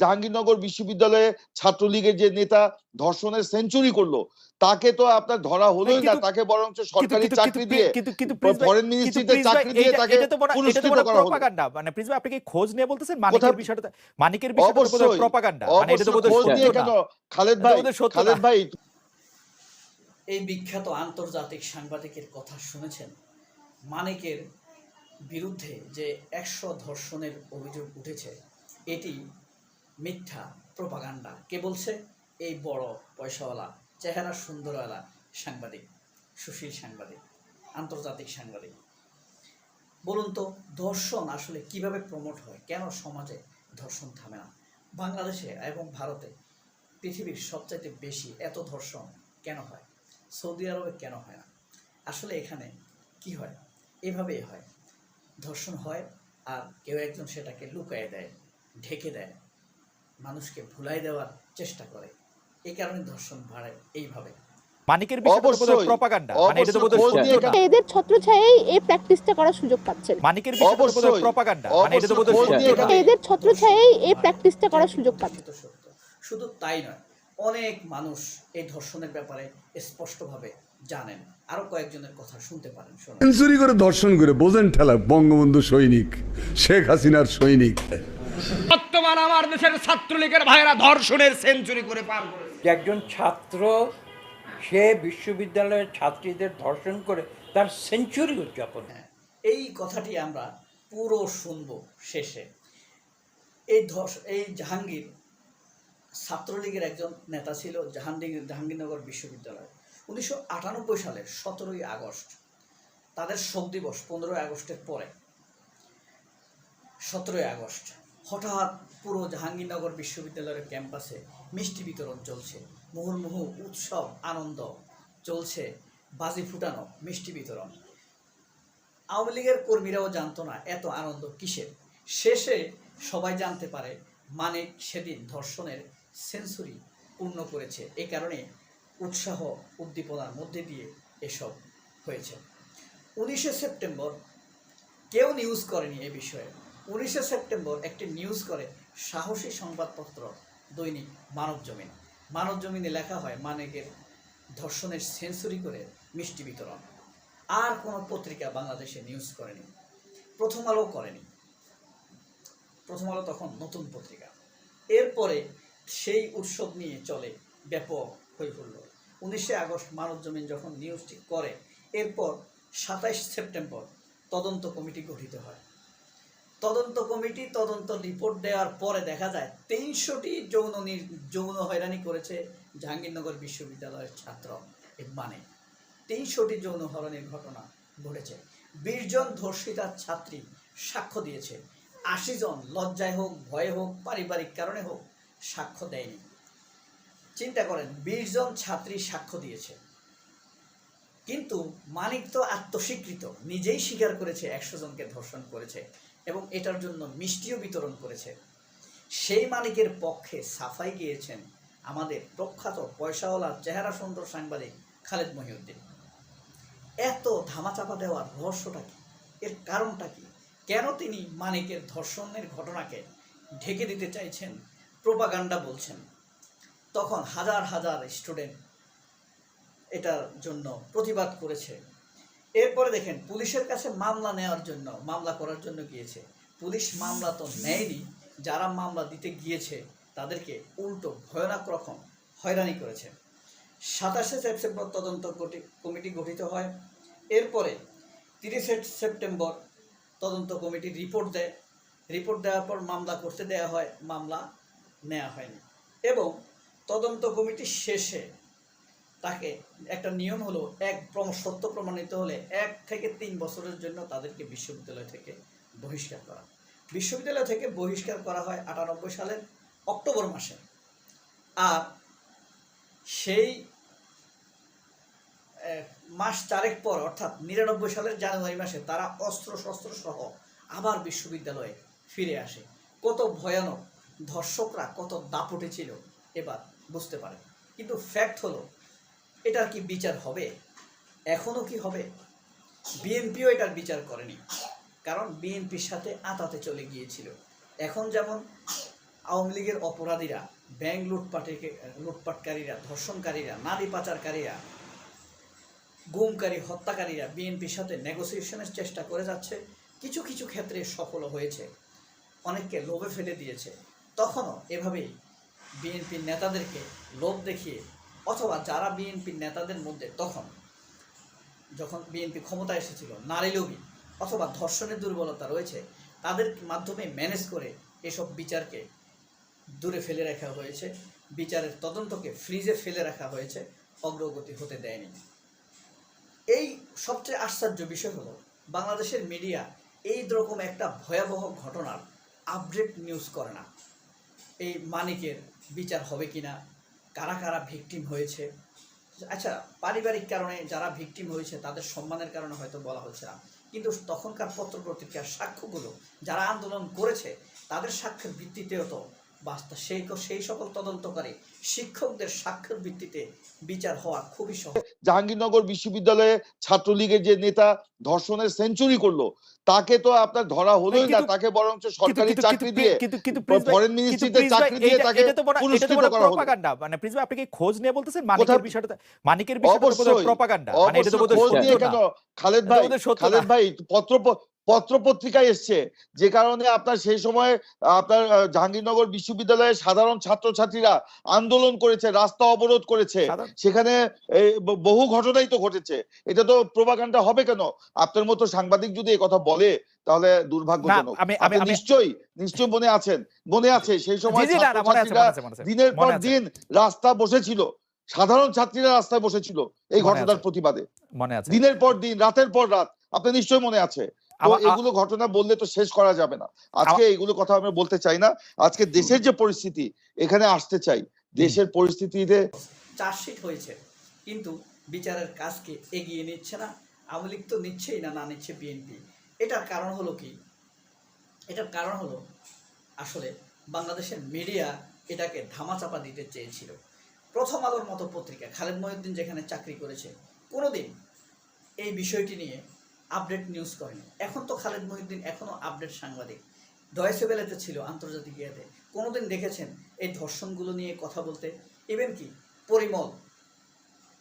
জাহাঙ্গীরনগর বিশ্ববিদ্যালয়ে ছাত্রলীগের যে নেতা ধর্ষণের সেঞ্চুরি করল তাকে তো আপনার ধরা হলোই না তাকে বরঞ্চ সরকারি চাকরি দিয়ে ফরেন মিনিস্ট্রিতে চাকরি দিয়ে তাকে পুরস্কৃত করা হলো। মানে প্রিন্স ভাই আপনি কি খোঁজ নিয়ে বলতেছেন? মানিকের বিষয়টা মানিকের বিষয়টা প্রপাগান্ডা মানে এটা তো বোধহয় খোঁজ নিয়ে কেন? খালেদ ভাই খালেদ ভাই। এই বিখ্যাত আন্তর্জাতিক সাংবাদিকের কথা শুনেছেন মানিকের বিরুদ্ধে যে একশো ধর্ষণের অভিযোগ উঠেছে এটি মিথ্যা প্রপাগান্ডা। কে বলছে? এই বড় পয়সাওয়ালা, চেহারা সুন্দরওয়ালা সাংবাদিক, সুশীল সাংবাদিক, আন্তর্জাতিক সাংবাদিক। বলুন তো, ধর্ষণ আসলে কীভাবে প্রমোট হয়? কেন সমাজে ধর্ষণ থামে না? বাংলাদেশে এবং ভারতে পৃথিবীর সবচাইতে বেশি এত ধর্ষণ কেন হয়? সৌদি আরবে কেন হয় না? আসলে এখানে কি হয়? এভাবেই হয়। ধর্ষণ হয় আর কেউ একজন সেটাকে লুকায় দেয়, ঢেকে দেয়। মানুষকে ভুলাই দেওয়ার চেষ্টা করে। এই কারণে ধর্ষণ বাড়ে এইভাবে। মানিকের প্রপাগান্ডা মানে এটা তো। এদের ছত্রছায়াই এই প্র্যাকটিসটা করার সুযোগ পাচ্ছেন। মানিকের প্রপাগান্ডা মানে এটা তো এদের ছত্রছায়াই এই প্র্যাকটিসটা করার সুযোগ পাচ্ছেন। শুধু তাই নয় অনেক মানুষ এই ধর্ষণের ব্যাপারে স্পষ্টভাবে জানেন। আরও কয়েকজনের কথা শুনতে পারেন সেঞ্চুরি করে দর্শন করে বোঝেন ঠেলা বঙ্গবন্ধু সৈনিক শেখ হাসিনার সৈনিক। বর্তমান আমার দেশের ছাত্রলীগের ভাইয়েরা ধর্ষণের সেঞ্চুরি করে পার করেছে। একজন ছাত্র সে বিশ্ববিদ্যালয়ের ছাত্রীদের ধর্ষণ করে তার সেঞ্চুরি উদযাপন। হ্যাঁ, এই কথাটি আমরা পুরো শুনব শেষে। এই ধস এই জাহাঙ্গীর ছাত্রলীগের একজন নেতা ছিল জাহাঙ্গীর জাহাঙ্গীরনগর বিশ্ববিদ্যালয়। উনিশশো আটানব্বই সালের সতেরোই আগস্ট তাদের শোক দিবস পনেরোই আগস্টের পরে। সতেরোই আগস্ট হঠাৎ পুরো জাহাঙ্গীরনগর বিশ্ববিদ্যালয়ের ক্যাম্পাসে মিষ্টি বিতরণ চলছে। মুহুর্মুহু উৎসব, আনন্দ চলছে, বাজি ফুটানো মিষ্টি বিতরণ। আওয়ামী লীগের কর্মীরাও জানতো না এত আনন্দ কিসের। শেষে সবাই জানতে পারে মানিক সেদিন ধর্ষণের সেঞ্চুরি পূর্ণ করেছে। এ কারণে উৎসাহ উদ্দীপনার মধ্যে দিয়ে এসব হয়েছে। উনিশে সেপ্টেম্বর কেউ নিউজ করেনি এ বিষয়ে। উনিশে সেপ্টেম্বর একটি নিউজ করে সাহসী সংবাদপত্র, দৈনিক মানব জমিন। মানব জমিনে লেখা হয় মানিকের ধর্ষণের সেঞ্চুরি করে মিষ্টি বিতরণ। আর কোনো পত্রিকা বাংলাদেশে নিউজ করেনি। প্রথম আলো করেনি। প্রথম আলো তখন নতুন পত্রিকা। এরপরে সেই উৎসব নিয়ে চলে ব্যাপক হয়ে পড়ল উনিশে আগস্ট মানব জমিন যখন নিউজটি করে, এরপর সাতাইশ সেপ্টেম্বর তদন্ত কমিটি গঠিত হয়। তদন্ত কমিটি তদন্ত রিপোর্ট দেওয়ার পরে দেখা যায় তিনশোটি যৌন যৌন হয়রানি করেছে জাহাঙ্গীরনগর বিশ্ববিদ্যালয়ের ছাত্র মানে তিনশোটি যৌন হরণের ঘটনা ঘটেছে। বিশ জন ছাত্রী সাক্ষ্য দিয়েছে। আশি জন লজ্জায় হোক, ভয়ে হোক, পারিবারিক কারণে হোক, সাক্ষ্য দেয়নি। চিন্তা করেন, বিশ জন ছাত্রী সাক্ষ্য দিয়েছে। কিন্তু মানিক তো আত্মস্বীকৃত, নিজেই স্বীকার করেছে একশো জনকে ধর্ষণ করেছে। এবং এটার জন্য মিষ্টিও বিতরণ করেছে। সেই মালিকের পক্ষে সাফাই গিয়েছেন আমাদের প্রখ্যাত পয়সাওয়ালা চেহারা সুন্দর সাংবাদিক খালেদ মহিউদ্দিন। এত ধামাচাপা দেওয়ার রহস্যটা কি? এর কারণটা কি? কেন তিনি মানিকের ধর্ষণের ঘটনাকে ঢেকে দিতে চাইছেন, প্রোপাগান্ডা বলছেন? তখন হাজার হাজার স্টুডেন্ট এটার জন্য প্রতিবাদ করেছে এরপরে দেখেন, পুলিশের কাছে মামলা নেওয়ার জন্য, মামলা করার জন্য গিয়েছে। পুলিশ মামলা তো নেয়নি। যারা মামলা দিতে গিয়েছে, তাদেরকে উল্টো ভয়ানক রকম হয়রানি করেছে। সাতাশে সেপ্টেম্বর তদন্ত কমিটি গঠিত হয়। এরপরে তিরিশে সেপ্টেম্বর তদন্ত কমিটি রিপোর্ট দেয়। রিপোর্ট দেওয়ার পর মামলা করতে দেওয়া হয়, মামলা নেওয়া হয়নি। এবং তদন্ত কমিটি শেষে তাকে একটা নিয়ম হলো, এক সত্য প্রমাণিত হলে এক থেকে তিন বছরের জন্য তাদেরকে বিশ্ববিদ্যালয় থেকে বহিষ্কার করা। বিশ্ববিদ্যালয় থেকে বহিষ্কার করা হয় আটানব্বই সালের অক্টোবর মাসে। আর সেই মাস চারেক পর, অর্থাৎ নিরানব্বই সালের জানুয়ারি মাসে তারা অস্ত্র শস্ত্র সহ আবার বিশ্ববিদ্যালয়ে ফিরে আসে। কত ভয়ানক, ধর্ষকরা কত দাপটে ছিল, এবার বুঝতে পারে কিন্তু ফ্যাক্ট হলো এটার কি বিচার হবে? এখনও কি হবে? বিএনপিও এটার বিচার করেনি। কারণ বিএনপির সাথে আতাতে চলে গিয়েছিল। এখন যেমন আওয়ামী লীগের অপরাধীরা, ব্যাংক লুটপাটে লুটপাটকারীরা, ধর্ষণকারীরা, নারী পাচারকারীরা, গুমকারী, হত্যাকারীরা বিএনপির সাথে নেগোসিয়েশনের চেষ্টা করে যাচ্ছে। কিছু কিছু ক্ষেত্রে সফল হয়েছে। অনেককে লোভে ফেলে দিয়েছে। তখনও এভাবেই বিএনপির নেতাদেরকে লোভ দেখিয়ে অথবা যারা বিএনপির নেতাদের মধ্যে তখন যখন বিএনপি ক্ষমতায় এসেছিল, নারী লোভী অথবা ধর্ষণের দুর্বলতা রয়েছে, তাদের মাধ্যমে ম্যানেজ করে এসব বিচারকে দূরে ফেলে রাখা হয়েছে, বিচারের তদন্তকে ফ্রিজে ফেলে রাখা হয়েছে, অগ্রগতি হতে দেয়নি। এই সবচেয়ে আশ্চর্য বিষয় হলো, বাংলাদেশের মিডিয়া এই রকম একটা ভয়াবহ ঘটনার আপডেট নিউজ করে না। এই মানিকের বিচার হবে কিনা কারা কারা ভিকটিম হয়েছে? আচ্ছা পারিবারিক কারণে যারা ভিকটিম হয়েছে, তাদের সম্মানের কারণে হয়তো বলা হচ্ছে না। কিন্তু তখনকার পত্র পত্রিকার সাক্ষ্যগুলো যারা আন্দোলন করেছে, তাদের সাক্ষ্যের ভিত্তিতেও তো বাস্তা সেই সেই সকল তদন্তকারী শিক্ষকদের সাক্ষ্যের ভিত্তিতে বিচার হওয়া খুবই সহজ। জাহাঙ্গীরনগর বিশ্ববিদ্যালয়ে ছাত্রলীগের যে নেতা ধর্ষণের সেঞ্চুরি করল তাকে তো আপনার ধরা হলোই না তাকে বরঞ্চ সরকারি চাকরি দিয়ে কিন্তু কিন্তু ফরেন মিনিস্ট্রিতে চাকরি দিয়ে তাকে পুরস্কৃত করা হলো। প্রপাগান্ডা মানে প্রিন্স আপনি কি খোঁজ নিয়ে বলতেছেন? মানিকের বিষয়টা মানিকের বিষয়টা প্রপাগান্ডা মানে এটা তো বোধহয় খোঁজ নিয়ে সত্য কেন? না। খালেদ ভাই খালেদ ভাই পত্র পত্র পত্রিকায় এসছে। যে কারণে আপনার সেই সময় আপনার জাহাঙ্গীরনগর বিশ্ববিদ্যালয়ের সাধারণ ছাত্রছাত্রীরা আন্দোলন করেছে রাস্তা অবরোধ করেছে। সেখানে বহু ঘটনাই তো ঘটেছে। এটা তো প্রোপাগান্ডা হবে কেন? আপনার মতো সাংবাদিক যদি এই কথা বলে তাহলে দুর্ভাগ্যজনক। আমি- নিশ্চয়ই নিশ্চয়ই মনে আছেন মনে আছে সেই সময় ছাত্রছাত্রীরা দিনের পর দিন রাস্তা বসেছিল। সাধারণ ছাত্রীরা রাস্তায় বসেছিল এই ঘটনার প্রতিবাদে। দিনের পর দিন রাতের পর রাত আপনার নিশ্চয়ই মনে আছে। তো এগুলো ঘটনা বললে তো শেষ করা যাবে না। আজকে এগুলো কথা আমি বলতে চাই না। আজকে দেশের যে পরিস্থিতি এখানে আসতে চাই। দেশের পরিস্থিতিতে চার্জশিট হয়েছে কিন্তু বিচারের কাজকে এগিয়ে নিচ্ছে না। আওয়ামী লীগ তো নিচ্ছেই না না নিচ্ছে বিএনপি। এটার কারণ হলো কি? এটার কারণ হলো আসলে বাংলাদেশের মিডিয়া এটাকে ধামাচাপা দিতে চেয়েছিল। প্রথম আলোর মতো পত্রিকা খালেদ মহিউদ্দিন যেখানে চাকরি করেছে কোনোদিন এই বিষয়টি নিয়ে আপডেট নিউজ করেনি। এখন তো খালেদ মহিউদ্দিন এখনও আপডেট সাংবাদিক। ডয়েসেবেলেতে ছিল আন্তর্জাতিক ইয়েতে। কোনোদিন দেখেছেন এই ধর্ষণগুলো নিয়ে কথা বলতে? ইভেন কি? পরিমল,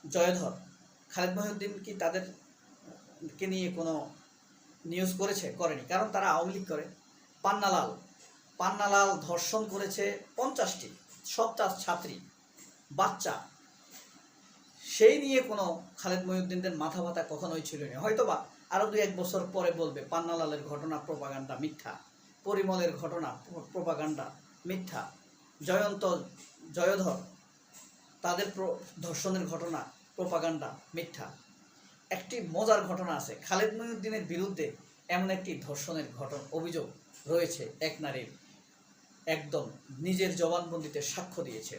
জয়ধর, খালেদ মহিউদ্দিন কি তাদেরকে নিয়ে কোনো নিউজ করেছে? করেনি। কারণ তারা আওয়ামী লীগ করে। পান্নালাল পান্নালাল ধর্ষণ করেছে পঞ্চাশটি। সব তার ছাত্রী, বাচ্চা। সেই নিয়ে কোনো খালেদ মহিউদ্দিনদের মাথা ব্যথা কখনোই ছিল না। হয়তোবা আরও দুই এক বছর পরে বলবে, পান্নালালের ঘটনা প্রপাগান্ডা মিথ্যা, পরিমলের ঘটনা প্রপাগান্ডা মিথ্যা, জয়ন্ত, জয়ধর, তাদের ধর্ষণের ঘটনা প্রপাগান্ডা মিথ্যা। একটি মজার ঘটনা আছে, খালেদ মহিউদ্দিনের বিরুদ্ধে এমন একটি ধর্ষণের ঘটনা, অভিযোগ রয়েছে এক নারীর, একদম নিজের জবানবন্দিতে সাক্ষ্য দিয়েছে।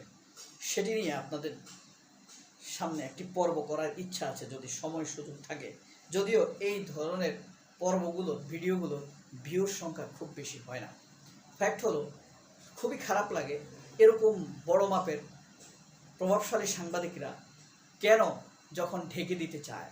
সেটি নিয়ে আপনাদের সামনে একটি পর্ব করার ইচ্ছা আছে, যদি সময় সুযোগ থাকে। যদিও এই ধরনের পর্বগুলো, ভিডিওগুলো ভিউর সংখ্যা খুব বেশি হয় না। ফ্যাক্ট হলো, খুবই খারাপ লাগে এরকম বড় মাপের প্রভাবশালী সাংবাদিকরা কেন যখন ঢেকে দিতে চায়,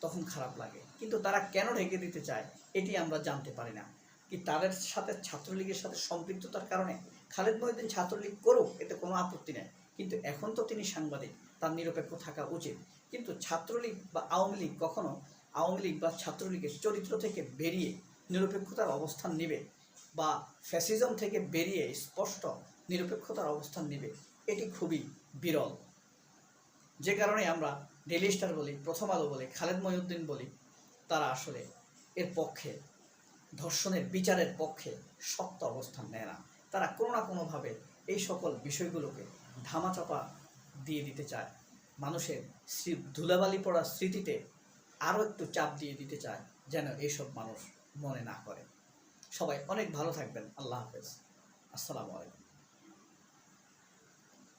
তখন খারাপ লাগে। কিন্তু তারা কেন ঢেকে দিতে চায়, এটি আমরা জানতে পারি না। কি তাদের সাথে ছাত্রলীগের সাথে সম্পৃক্ততার কারণে খালেদ মহিউদ্দিন ছাত্রলীগ করুক, এতে কোনো আপত্তি নেই। কিন্তু এখন তো তিনি সাংবাদিক, তার নিরপেক্ষ থাকা উচিত। কিন্তু ছাত্রলীগ বা আওয়ামী লীগ কখনো আওয়ামী লীগ বা ছাত্রলীগের চরিত্র থেকে বেরিয়ে নিরপেক্ষতার অবস্থান নেবে বা ফ্যাসিজম থেকে বেরিয়ে স্পষ্ট নিরপেক্ষতার অবস্থান নেবে, এটি খুবই বিরল। যে কারণে আমরা ডেলি স্টার বলি, প্রথম আলো বলি, খালেদ মহিউদ্দিন বলি, তারা আসলে এর পক্ষে, ধর্ষণের বিচারের পক্ষে শক্ত অবস্থান নেয় না। তারা কোনো না কোনোভাবে এই সকল বিষয়গুলোকে ধামাচাপা দিয়ে দিতে চায়। মানুষের ধুলাবালি পড়ার স্মৃতিতে আরও একটু চাপ দিয়ে দিতে চায় যেন এইসব মানুষ মনে না করে। সবাই অনেক ভালো থাকবেন। আল্লাহ হাফেজ। আসসালামু আলাইকুম।